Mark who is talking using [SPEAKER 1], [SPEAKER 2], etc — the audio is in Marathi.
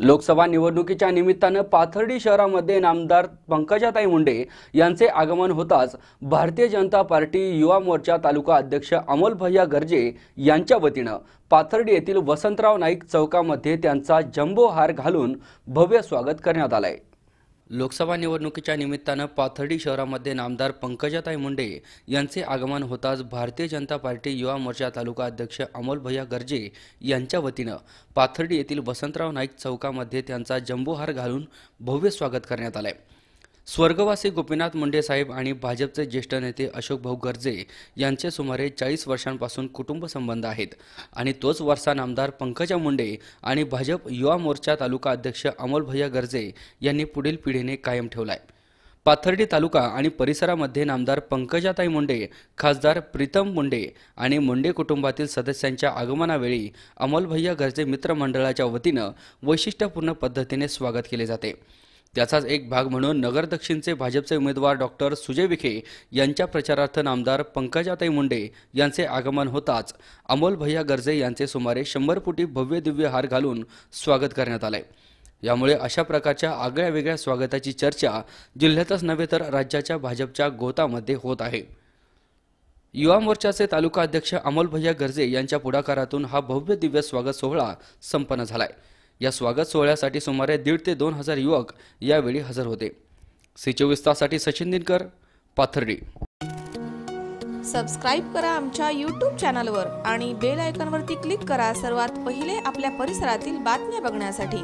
[SPEAKER 1] लोकसभा निवडणुकीच्या निमित्तानं पाथर्डी शहरामध्ये नामदार पंकजाताई मुंडे यांचे आगमन होताच भारतीय जनता पार्टी युवा मोर्चा तालुका अध्यक्ष अमोल भैया गर्जे यांच्या वतीनं पाथर्डी येथील वसंतराव नाईक चौकामध्ये त्यांचा जम्बो हार घालून भव्य स्वागत करण्यात आलंय. लोकसभा निवडणुकीच्या निमित्तानं पाथर्डी शहरामध्ये नामदार पंकजाताई मुंडे यांचे आगमन होताच भारतीय जनता पार्टी युवा मोर्चा तालुका अध्यक्ष अमोल भैया गर्जे यांच्या वतीनं पाथर्डी येथील वसंतराव नाईक चौकामध्ये त्यांचा जंबोहार घालून भव्य स्वागत करण्यात आलंय. स्वर्गवासी गोपीनाथ मुंडे साहेब आणि भाजपचे ज्येष्ठ नेते अशोक भाऊ गर्जे यांचे सुमारे चाळीस वर्षांपासून कुटुंब संबंध आहेत. आणि तोच वारसा नामदार पंकजा मुंडे आणि भाजप युवा मोर्चा तालुका अध्यक्ष अमोलभैया गर्जे यांनी पुढील पिढीने कायम ठेवलाय. पाथर्डी तालुका आणि परिसरामध्ये नामदार पंकजाताई मुंडे खासदार प्रीतम मुंडे आणि मुंडे कुटुंबातील सदस्यांच्या आगमनावेळी अमोलभैया गर्जे मित्रमंडळाच्या वतीनं वैशिष्ट्यपूर्ण पद्धतीने स्वागत केले जाते. त्याचाच एक भाग म्हणून नगर दक्षिणचे भाजपचे उमेदवार डॉक्टर सुजय विखे यांच्या प्रचारार्थ नामदार पंकजाताई मुंडे यांचे आगमन होताच. अमोल भैया गर्जे यांचे सुमारे शंभर फुटी भव्य दिव्य हार घालून स्वागत करण्यात आले यामुळे अशा प्रकारच्या आगळ्या वेगळ्या स्वागताची चर्चा जिल्ह्यातच नव्हे तर राज्याच्या भाजपच्या गोतामध्ये होत आहे. युवा मोर्चाचे तालुका अध्यक्ष अमोल भैया गर्जे यांच्या पुढाकारातून हा भव्य दिव्य स्वागत सोहळा संपन्न झालाय. या स्वागत सोहळ्यासाठी सुमारे दीड ते दोन हजार युवक यावेळी हजर होते. सी चोवीस ताससाठी सचिन दिनकर पाथर्डी.
[SPEAKER 2] सबस्क्राईब करा आमच्या यूट्यूब चॅनलवर आणि बेल आयकॉनवरती क्लिक करा सर्वात पहिले आपल्या परिसरातील बातम्या बघण्यासाठी.